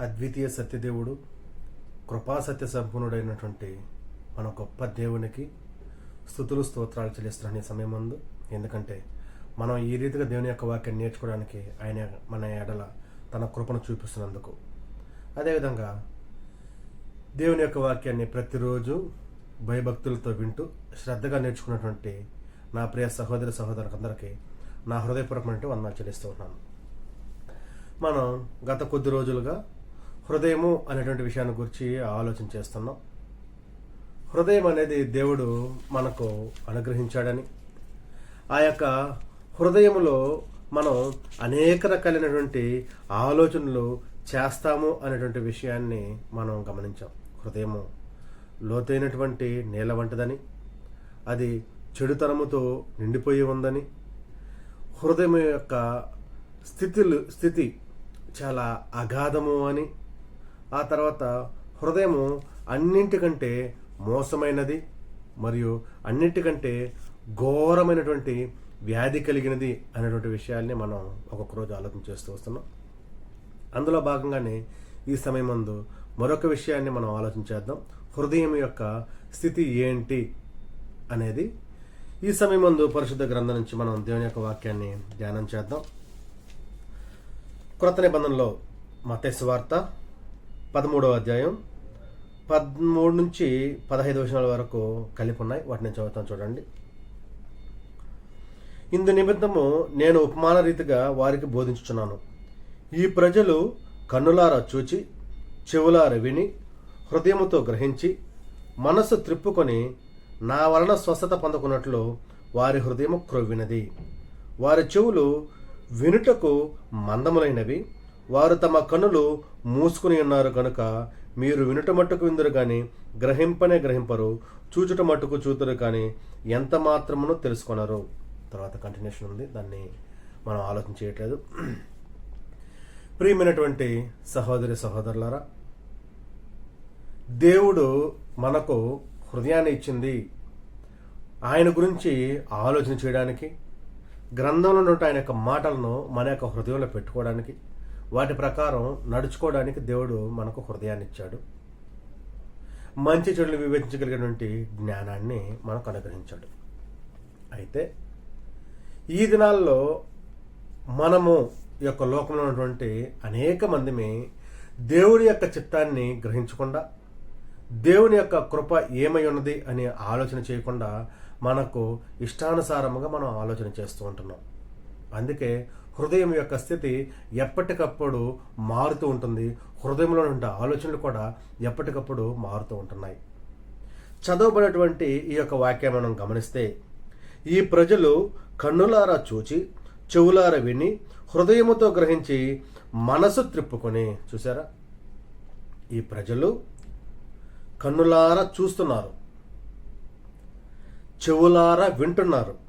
అద్వితీయ సత్యదేవుడు కృపాసత్య సంపన్నుడైనటువంటి సంపూర్ణుడైనటువంటి మన గొప్ప దేవునికి స్థుతులు స్తోత్రాలు చెల్లిస్తున్నాను ఈ సమయం ముందు ఎందుకంటే మనం ఈ రీతిగా దేవుని యొక్క వాక్యాన్ని నేర్చుకోవడానికి ఆయన మన ఎడల తన కృపను చూపిస్తున్నందుకు. అదేవిధంగా దేవుని యొక్క వాక్యాన్ని ప్రతిరోజు భయభక్తులతో వింటూ శ్రద్ధగా నేర్చుకున్నటువంటి నా ప్రియ సహోదరి సహోదరులందరికీ నా హృదయపూర్వకమైన వందనాలు చెల్లిస్తూ ఉన్నాను. మనం గత కొద్ది రోజులుగా హృదయము అనేటువంటి విషయాన్ని గురించి ఆలోచన చేస్తున్నాం. హృదయం అనేది దేవుడు మనకు అనుగ్రహించాడని ఆ యొక్క హృదయములో మనం అనేక రకాలైనటువంటి ఆలోచనలు చేస్తాము అనేటువంటి విషయాన్ని మనం గమనించాం. హృదయము లోతైనటువంటి నేల వంటిదని అది చెడుతనముతో నిండిపోయి ఉందని హృదయం యొక్క స్థితిలు స్థితి చాలా అగాధము అని ఆ తర్వాత హృదయము అన్నింటికంటే మోసమైనది మరియు అన్నింటికంటే ఘోరమైనటువంటి వ్యాధి కలిగినది అనేటువంటి విషయాల్ని మనం ఒక్కొక్క రోజు ఆలోచన చేస్తూ వస్తున్నాం. అందులో భాగంగానే ఈ సమయం ముందు మరొక విషయాన్ని మనం ఆలోచన చేద్దాం. హృదయం యొక్క స్థితి ఏంటి అనేది ఈ సమయం ముందు పరిశుద్ధ గ్రంథం నుంచి మనం దేవుని యొక్క వాక్యాన్ని ధ్యానం చేద్దాం. క్రొత్త నిబంధనలో మతేశ్వార్త పదమూడవ అధ్యాయం పదమూడు నుంచి పదహైదు వచనాల వరకు కలిపి ఉన్నాయి. వాటిని చదువుతాను చూడండి. ఇందు నిమిత్తము నేను ఉపమాన రీతిగా వారికి బోధించుచున్నాను. ఈ ప్రజలు కన్నులారా చూచి చెవులార విని హృదయముతో గ్రహించి మనస్సు త్రిప్పుకొని నా వలన స్వస్థత పొందుకున్నట్లు వారి హృదయము క్రొవ్వినది. వారి చెవులు వినుటకు మందములైనవి. వారు తమ కన్నులు మూసుకుని ఉన్నారు కనుక మీరు వినుట మట్టుకు విందురు కానీ గ్రహింపనే గ్రహింపరు చూచుట మట్టుకు చూతురు కానీ ఎంత మాత్రమును తెలుసుకున్నారు తర్వాత కంటిన్యూషన్ ఉంది. దాన్ని మనం ఆలోచన చేయట్లేదు. ప్రియమైనటువంటి సహోదరి సహోదరులారా దేవుడు మనకు హృదయాన్ని ఇచ్చింది ఆయన గురించి ఆలోచన చేయడానికి గ్రంథంలో ఉన్న ఆయన యొక్క మాటలను మన యొక్క హృదయంలో పెట్టుకోవడానికి వాటి ప్రకారం నడుచుకోవడానికి దేవుడు మనకు హృదయాన్ని ఇచ్చాడు మంచి చెడులు వివేచించగలిగినటువంటి జ్ఞానాన్ని మనకు అనుగ్రహించాడు. అయితే ఈ దినాల్లో మనము ఈ యొక్క లోకంలో ఉన్నటువంటి అనేక మందిమి దేవుడి యొక్క చిత్తాన్ని గ్రహించకుండా దేవుని యొక్క కృప ఏమై ఉన్నది అని ఆలోచన చేయకుండా మనకు ఇష్టానుసారముగా మనం ఆలోచన చేస్తూ ఉంటున్నాం. అందుకే హృదయం యొక్క స్థితి ఎప్పటికప్పుడు మారుతూ ఉంటుంది. హృదయంలో ఉండే ఆలోచనలు కూడా ఎప్పటికప్పుడు మారుతూ ఉంటున్నాయి. చదవబడినటువంటి ఈ యొక్క వాక్యం మనం గమనిస్తే ఈ ప్రజలు కన్నులారా చూచి చెవులారా విని హృదయముతో గ్రహించి మనసు త్రిప్పుకొని చూసారా ఈ ప్రజలు కన్నులారా చూస్తున్నారు. చెవులారా వింటున్నారు.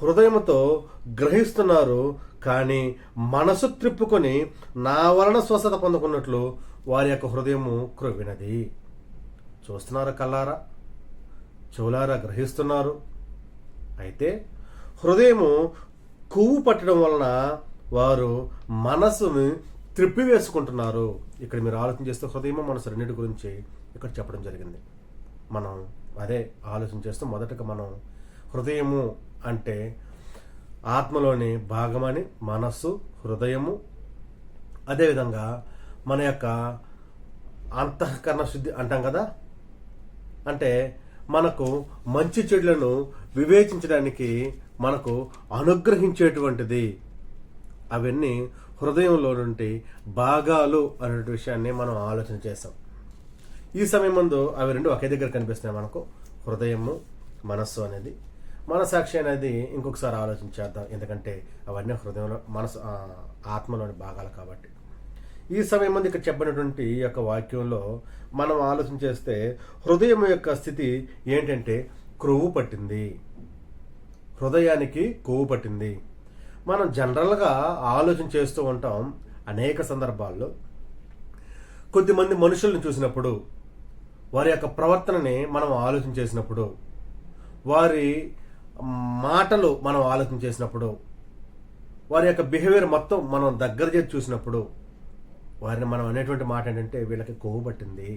హృదయంతో గ్రహిస్తున్నారు కానీ మనసు త్రిప్పుకొని నా వలన స్వస్థత పొందుకున్నట్లు వారి యొక్క హృదయము క్రొవ్వినది. చూస్తున్నారు కల్లారా చెవులారా గ్రహిస్తున్నారు? అయితే హృదయము కొవ్వు పట్టడం వలన వారు మనసుని త్రిప్పివేసుకుంటున్నారు. ఇక్కడ మీరు ఆలోచన చేస్తే హృదయము మనసు రెండింటి గురించి ఇక్కడ చెప్పడం జరిగింది. మనం అదే ఆలోచన చేస్తూ మొదటగా మనం హృదయము అంటే ఆత్మలోని భాగమని మనస్సు హృదయము. అదేవిధంగా మన యొక్క అంతఃకరణ శుద్ధి అంటాం కదా? అంటే మనకు మంచి చెడులను వివేచించడానికి మనకు అనుగ్రహించేటువంటిది. అవన్నీ హృదయంలో నుండి భాగాలు అనే విషయాన్ని మనం ఆలోచన చేస్తాం. ఈ సమయం ముందు అవి రెండు ఒకే దగ్గర కనిపిస్తున్నాయి మనకు. హృదయము మనస్సు అనేది. మనసాక్షి అనేది ఇంకొకసారి ఆలోచించేద్దాం ఎందుకంటే అవన్నీ హృదయంలో మనసు ఆత్మలోని భాగాలు కాబట్టి. ఈ సమయం ముందు ఇక్కడ చెప్పినటువంటి ఈ యొక్క వాక్యంలో మనం ఆలోచన చేస్తే హృదయం యొక్క స్థితి ఏంటంటే క్రొవ్వు పట్టింది. హృదయానికి కొవ్వు పట్టింది. మనం జనరల్గా ఆలోచన చేస్తూ ఉంటాం అనేక సందర్భాల్లో. కొద్దిమంది మనుషుల్ని చూసినప్పుడు వారి యొక్క ప్రవర్తనని మనం ఆలోచన చేసినప్పుడు వారి మాటలు మనం ఆలోచన చేసినప్పుడు వారి యొక్క బిహేవియర్ మొత్తం మనం దగ్గర చేసి చూసినప్పుడు వారిని మనం అనేటువంటి మాట ఏంటంటే వీళ్ళకి కొవ్వు పట్టింది.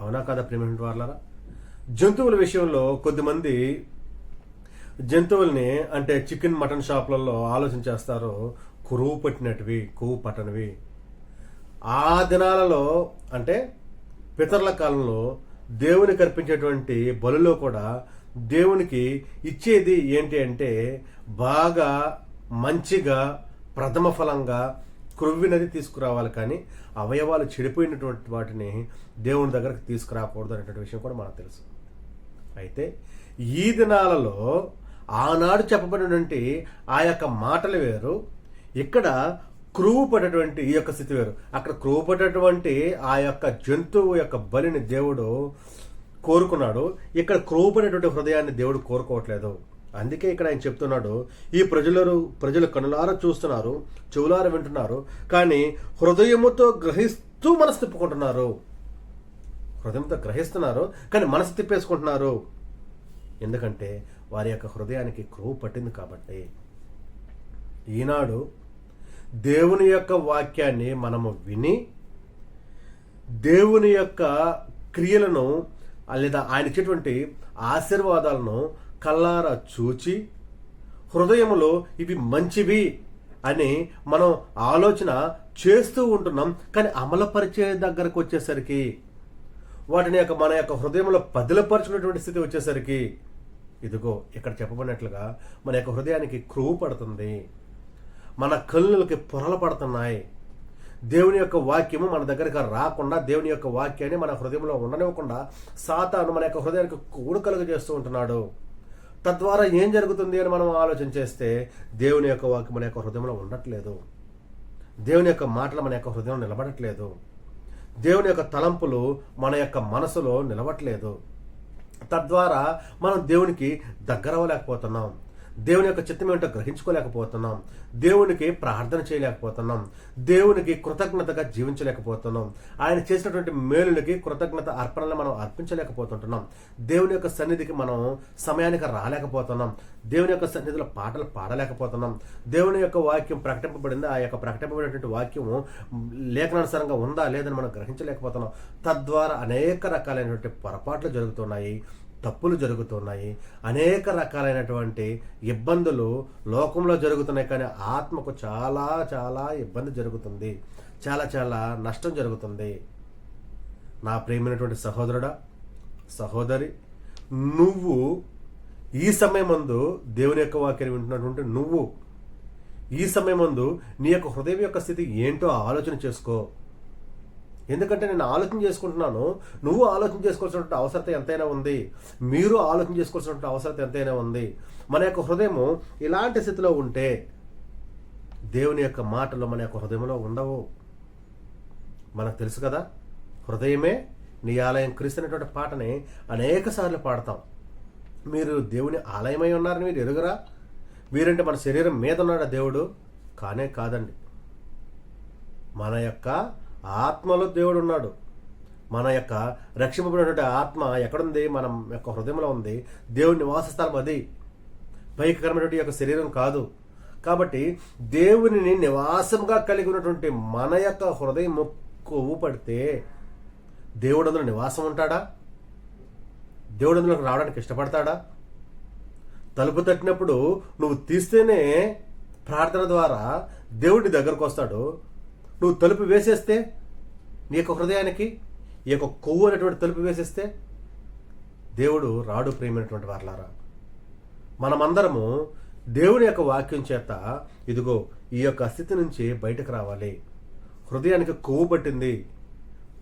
అవునా కదా ప్రేమ వాళ్ళరా జంతువుల విషయంలో కొద్దిమంది జంతువుల్ని అంటే చికెన్ మటన్ షాపులలో ఆలోచన చేస్తారు కురువు పట్టినటివి కొవ్వు పట్టనివి. ఆ దినాలలో అంటే పితరుల కాలంలో దేవునికి అర్పించేటువంటి బలులో కూడా దేవునికి ఇచ్చేది ఏంటి అంటే బాగా మంచిగా ప్రథమ ఫలంగా క్రొవ్వినది తీసుకురావాలి కానీ అవయవాలు చెడిపోయినటువంటి వాటిని దేవుని దగ్గరకు తీసుకురాకూడదు అనేటువంటి విషయం కూడా మనకు తెలుసు. అయితే ఈ దినాలలో ఆనాడు చెప్పబడినటువంటి ఆ యొక్క మాటలు వేరు. ఇక్కడ క్రువు పడేటువంటి ఈ యొక్క స్థితి వేరు. అక్కడ క్రువు పడేటువంటి ఆ యొక్క జంతువు యొక్క బలిని దేవుడు కోరుకున్నాడు. ఇక్కడ క్రువు పడేటువంటి హృదయాన్ని దేవుడు కోరుకోవట్లేదు. అందుకే ఇక్కడ ఆయన చెప్తున్నాడు ఈ ప్రజలు ప్రజలు కనులారా చూస్తున్నారు చెవులార వింటున్నారు కానీ హృదయముతో గ్రహిస్తూ మనసు తిప్పుకుంటున్నారు. హృదయంతో గ్రహిస్తున్నారు కానీ మనసు తిప్పేసుకుంటున్నారు. ఎందుకంటే వారి యొక్క హృదయానికి క్రువు పట్టింది కాబట్టి. ఈనాడు దేవుని యొక్క వాక్యాన్ని మనము విని దేవుని యొక్క క్రియలను లేదా ఆయన ఇచ్చేటువంటి ఆశీర్వాదాలను కల్లారా చూచి హృదయంలో ఇవి మంచివి అని మనం ఆలోచన చేస్తూ ఉంటున్నాం కానీ అమలుపరిచే దగ్గరకు వచ్చేసరికి వాటిని యొక్క మన యొక్క హృదయంలో పదిలపరచుకున్నటువంటి స్థితి వచ్చేసరికి ఇదిగో ఇక్కడ చెప్పబడినట్లుగా మన యొక్క హృదయానికి క్రువు పడుతుంది. మన కళ్ళకి పొరలు పడుతున్నాయి. దేవుని యొక్క వాక్యము మన దగ్గరికి రాకుండా దేవుని యొక్క వాక్యాన్ని మన హృదయంలో ఉండనివ్వకుండా సాతాను మన యొక్క హృదయానికి కూడుకలుగా చేస్తూ ఉంటున్నాడు. తద్వారా ఏం జరుగుతుంది అని మనం ఆలోచన చేస్తే దేవుని యొక్క వాక్యం మన యొక్క హృదయంలో ఉండట్లేదు. దేవుని యొక్క మాటలు మన యొక్క హృదయంలో నిలబడట్లేదు. దేవుని యొక్క తలంపులు మన యొక్క మనసులో నిలవట్లేదు. తద్వారా మనం దేవునికి దగ్గర అవ్వలేకపోతున్నాం దేవుని యొక్క చిత్తం ఏంటో గ్రహించుకోలేకపోతున్నాం. దేవునికి ప్రార్థన చేయలేకపోతున్నాం. దేవునికి కృతజ్ఞతగా జీవించలేకపోతున్నాం. ఆయన చేసినటువంటి మేలులకి కృతజ్ఞత అర్పణలు మనం అర్పించలేకపోతుంటున్నాం. దేవుని యొక్క సన్నిధికి మనం సమయానికి రాలేకపోతున్నాం. దేవుని యొక్క సన్నిధిలో పాటలు పాడలేకపోతున్నాం. దేవుని యొక్క వాక్యం ప్రకటింపబడింది. ఆ యొక్క ప్రకటింపబడినటువంటి వాక్యము లేఖనానుసారంగా ఉందా? లేదని మనం గ్రహించలేకపోతున్నాం. తద్వారా అనేక రకాలైనటువంటి పొరపాట్లు జరుగుతున్నాయి. తప్పులు జరుగుతున్నాయి. అనేక రకాలైనటువంటి ఇబ్బందులు లోకంలో జరుగుతున్నాయి. కానీ ఆత్మకు చాలా చాలా ఇబ్బంది జరుగుతుంది. చాలా చాలా నష్టం జరుగుతుంది. నా ప్రేమైనటువంటి సహోదరుడా సహోదరి నువ్వు ఈ సమయం దేవుని యొక్క వాక్యం వింటున్నటువంటి నువ్వు ఈ సమయం నీ యొక్క హృదయం యొక్క స్థితి ఏంటో ఆలోచన చేసుకో. ఎందుకంటే నేను ఆలోచన చేసుకుంటున్నాను. నువ్వు ఆలోచన చేసుకోవాల్సినటువంటి అవసరత ఎంతైనా ఉంది. మీరు ఆలోచన చేసుకోవాల్సినటువంటి అవసరత ఎంతైనా ఉంది. మన యొక్క హృదయము ఇలాంటి స్థితిలో ఉంటే దేవుని యొక్క మాటలు మన యొక్క హృదయంలో ఉండవు. మనకు తెలుసు కదా హృదయమే నీ ఆలయం క్రీస్తున్నటువంటి పాటని అనేక సార్లు పాడతాం. మీరు దేవుని ఆలయమై ఉన్నారని మీరు ఎరుగురా? మీరంటే మన శరీరం మీద ఉన్నాడా దేవుడు? కానే కాదండి. మన యొక్క ఆత్మలో దేవుడు ఉన్నాడు మన యొక్క రక్షింపబడినటువంటి ఆత్మ ఎక్కడుంది? మనం యొక్క హృదయంలో ఉంది. దేవుడి నివాస స్థలం అది. భయంకరమైనటువంటి యొక్క శరీరం కాదు. కాబట్టి దేవునిని నివాసంగా కలిగి ఉన్నటువంటి మన యొక్క హృదయం కొవ్వు పడితే దేవుడు అందులో నివాసం ఉంటాడా? దేవుడు అందులోకి రావడానికి ఇష్టపడతాడా? తలుపు తట్టినప్పుడు నువ్వు తీస్తేనే ప్రార్థన ద్వారా దేవుడి దగ్గరకు వస్తాడు. నువ్వు తలుపు వేసేస్తే నీ యొక్క హృదయానికి ఈ యొక్క కొవ్వు అనేటువంటి తలుపు వేసేస్తే దేవుడు రాడు ప్రేమైనటువంటి వారలారా. మనమందరము దేవుని యొక్క వాక్యం చేత ఇదిగో ఈ యొక్క స్థితి నుంచి బయటకు రావాలి. హృదయానికి కొవ్వు పట్టింది.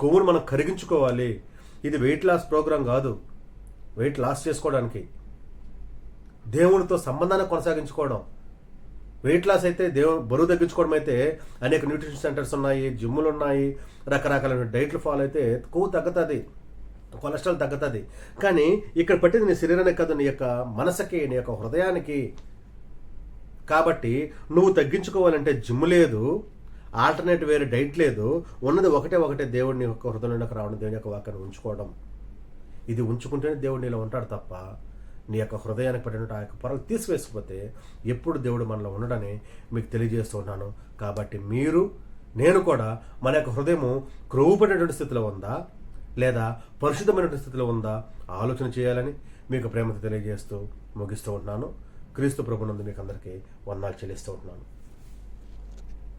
కొవ్వును మనం కరిగించుకోవాలి. ఇది వెయిట్ లాస్ ప్రోగ్రాం కాదు. వెయిట్ లాస్ చేసుకోవడానికి. దేవునితో సంబంధాన్ని కొనసాగించుకోవడం. వెయిట్ లాస్ అయితే దేవు బరువు తగ్గించుకోవడం అయితే అనేక న్యూట్రిషన్ సెంటర్స్ ఉన్నాయి జిమ్ములు ఉన్నాయి రకరకాల డైట్లు ఫాలో అయితే కొవ్వు తగ్గుతుంది కొలెస్ట్రాల్ తగ్గుతుంది. కానీ ఇక్కడ పట్టింది నీ శరీరానికి కాదు నీ యొక్క మనసుకి నీ యొక్క హృదయానికి. కాబట్టి నువ్వు తగ్గించుకోవాలంటే జిమ్ లేదు ఆల్టర్నేట్ వేరే డైట్ లేదు ఉన్నది ఒకటే ఒకటే దేవుడిని యొక్క హృదయంలోకి రావడం దేవుని యొక్క వాక్యాన్ని ఉంచుకోవడం. ఇది ఉంచుకుంటేనే దేవుడు నీలో ఉంటాడు తప్ప నీ యొక్క హృదయానికి పడినట్టు ఆ యొక్క పొరలు తీసివేసిపోతే ఎప్పుడు దేవుడు మనలో ఉండడని మీకు తెలియజేస్తూ ఉన్నాను. కాబట్టి మీరు నేను కూడా మన యొక్క హృదయము క్రొవ్వుపడినటువంటి స్థితిలో ఉందా? లేదా పరిశుద్ధమైనటువంటి స్థితిలో ఉందా? ఆలోచన చేయాలని మీకు ప్రేమతో తెలియజేస్తూ ముగిస్తూ ఉంటున్నాను క్రీస్తు ప్రభునందు మీకు అందరికీ వందాలు చెల్లిస్తూ ఉంటున్నాను